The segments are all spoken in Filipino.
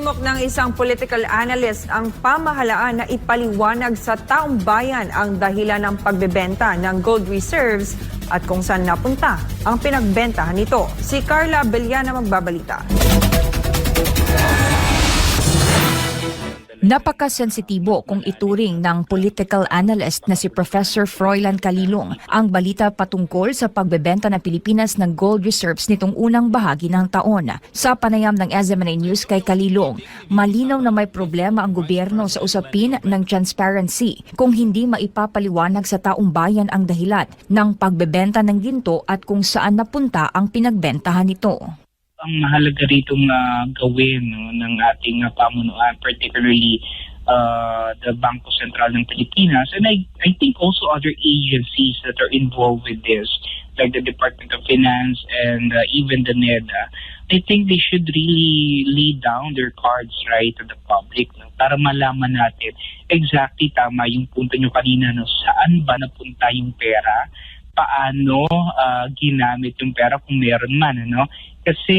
Hinimok ng isang political analyst ang pamahalaan na ipaliwanag sa taong bayan ang dahilan ng pagbebenta ng gold reserves at kung saan napunta ang pinagbentahan nito. Si Carla Beliana magbabalita. Napakasensitibo kung ituring ng political analyst na si Professor Froilan Calilong ang balita patungkol sa pagbebenta ng Pilipinas ng gold reserves nitong unang bahagi ng taon. Sa panayam ng SMNA News kay Calilong, malinaw na may problema ang gobyerno sa usapin ng transparency kung hindi maipapaliwanag sa taong bayan ang dahilan ng pagbebenta ng ginto at kung saan napunta ang pinagbentahan nito. Ang mahalaga ritong uh, gawin no, ng ating uh, pamunuan, particularly uh, the Bangko Sentral ng Pilipinas, and I, I think also other agencies that are involved with this, like the Department of Finance and uh, even the NEDA, I think they should really lay down their cards right to the public no, para malaman natin exactly tama yung punto nyo kanina no, saan ba napunta yung pera, paano ah, ginamit yung pera kung meron man ano? Kasi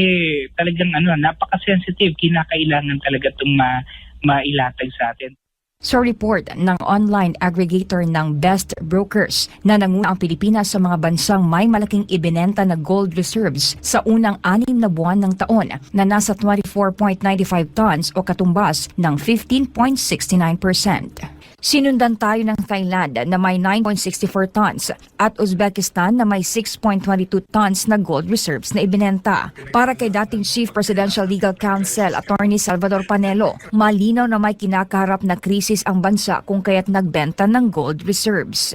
talagang ano napaka-sensitive. Kinakailangan talaga itong ma mailatag sa atin. Sa report ng online aggregator ng Best Brokers na nanguna ang Pilipinas sa mga bansang may malaking ibinenta na gold reserves sa unang anim na buwan ng taon na nasa 24.95 tons o katumbas ng 15.69%. Sinundan tayo ng Thailand na may 9.64 tons at Uzbekistan na may 6.22 tons na gold reserves na ibinenta. Para kay dating Chief Presidential Legal Counsel Attorney Salvador Panelo, malinaw na may kinakaharap na krisis ang bansa kung kaya't nagbenta ng gold reserves.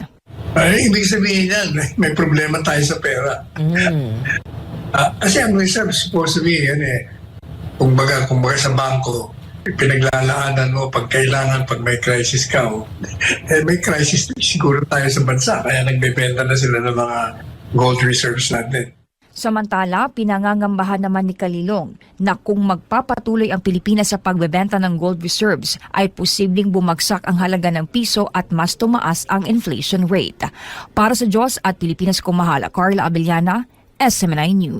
Ay, ibig sabihin yan, may, problema tayo sa pera. Ah, kasi ang reserve supposed to be, yan eh, kumbaga, kumbaga sa bangko, pinaglalaanan mo pag kailangan, pag may crisis ka, oh, eh, may crisis siguro tayo sa bansa, kaya nagbebenta na sila ng mga gold reserves natin. Samantala, pinangangambahan naman ni Kalilong na kung magpapatuloy ang Pilipinas sa pagbebenta ng gold reserves ay posibleng bumagsak ang halaga ng piso at mas tumaas ang inflation rate. Para sa Diyos at Pilipinas Kumahala, Carla Abellana, SMNI News.